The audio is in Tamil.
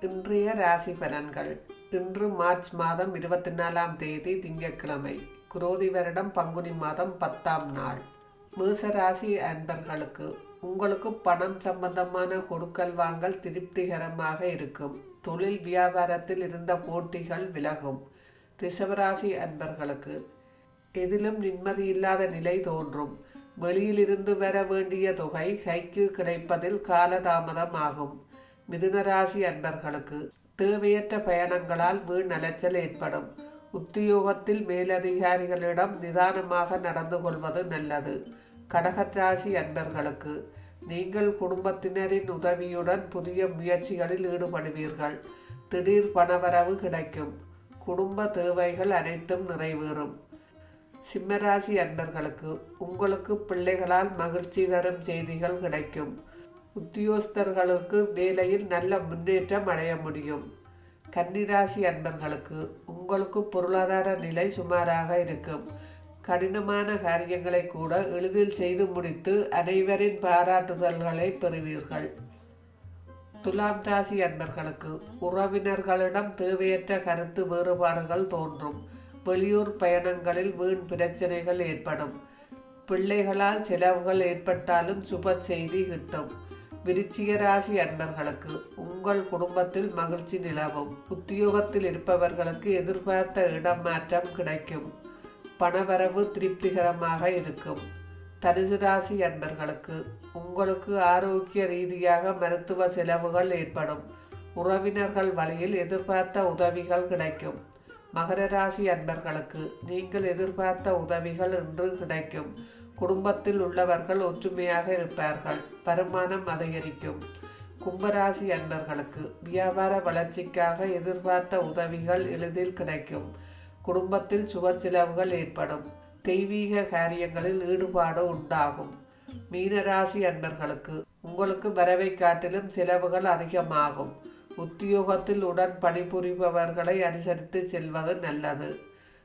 இன்றைய ராசி பலன்கள். இன்று மார்ச் மாதம் இருபத்தி நாலாம் தேதி திங்கட்கிழமை. குரோதி வருடம் பங்குனி மாதம் பத்தாம் நாள். மேச ராசி அன்பர்களுக்கு உங்களுக்கு பணம் சம்பந்தமான கொடுக்கல் வாங்கல் திருப்திகரமாக இருக்கும். தொழில் வியாபாரத்தில் இருந்த போட்டிகள் விலகும். ரிஷவராசி அன்பர்களுக்கு எதிலும் நிம்மதியில்லாத நிலை தோன்றும். வெளியிலிருந்து வர வேண்டிய தொகை கைக்கு கிடைப்பதில் காலதாமதம் ஆகும். மிதுனராசி அன்பர்களுக்கு தேவையற்ற பயணங்களால் வீண் அலைச்சல் ஏற்படும். உத்தியோகத்தில் மேலதிகாரிகளிடம் நிதானமாக நடந்து கொள்வது நல்லது. கடகராசி அன்பர்களுக்கு நீங்கள் குடும்பத்தினரின் உதவியுடன் புதிய முயற்சிகளில் ஈடுபடுவீர்கள். திடீர் பணவரவு கிடைக்கும். குடும்ப தேவைகள் அனைத்தும் நிறைவேறும். சிம்மராசி அன்பர்களுக்கு உங்களுக்கு பிள்ளைகளால் மகிழ்ச்சி தரும் செய்திகள் கிடைக்கும். உத்தியோகஸ்தர்களுக்கு வேலையில் நல்ல முன்னேற்றம் அடைய முடியும். கன்னிராசி அன்பர்களுக்கு உங்களுக்கு பொருளாதார நிலை சுமாராக இருக்கும். கடினமான காரியங்களை கூட எளிதில் செய்து முடித்து அனைவரின் பாராட்டுதல்களை பெறுவீர்கள். துலாம் ராசி அன்பர்களுக்கு உறவினர்களிடம் தேவையற்ற கருத்து வேறுபாடுகள் தோன்றும். வெளியூர் பயணங்களில் வீண் பிரச்சனைகள் ஏற்படும். பிள்ளைகளால் செலவுகள் ஏற்பட்டாலும் சுப செய்தி கிட்டும். விருச்சிக ராசி அன்பர்களுக்கு உங்கள் குடும்பத்தில் மகிழ்ச்சி நிலவும். உத்தியோகத்தில் இருப்பவர்களுக்கு எதிர்பார்த்த இடம் மாற்றம் கிடைக்கும். பணவரவு திருப்திகரமாக இருக்கும். தனுசு ராசி அன்பர்களுக்கு உங்களுக்கு ஆரோக்கிய ரீதியாக மருத்துவ செலவுகள் ஏற்படும். உறவினர்கள் வழியில் எதிர்பார்த்த உதவிகள் கிடைக்கும். மகர ராசி அன்பர்களுக்கு நீங்கள் எதிர்பார்த்த உதவிகள் இன்று கிடைக்கும். குடும்பத்தில் உள்ளவர்கள் ஒற்றுமையாக இருப்பார்கள். வருமானம் அதிகரிக்கும். கும்பராசி அன்பர்களுக்கு வியாபார வளர்ச்சிக்காக எதிர்பார்த்த உதவிகள் எளிதில் கிடைக்கும். குடும்பத்தில் சுப செலவுகள் ஏற்படும். தெய்வீக காரியங்களில் ஈடுபாடு உண்டாகும். மீனராசி அன்பர்களுக்கு உங்களுக்கு வரவை காட்டிலும் செலவுகள் அதிகமாகும். உத்தியோகத்தில் உடன் பணிபுரிபவர்களை அனுசரித்து செல்வது நல்லது.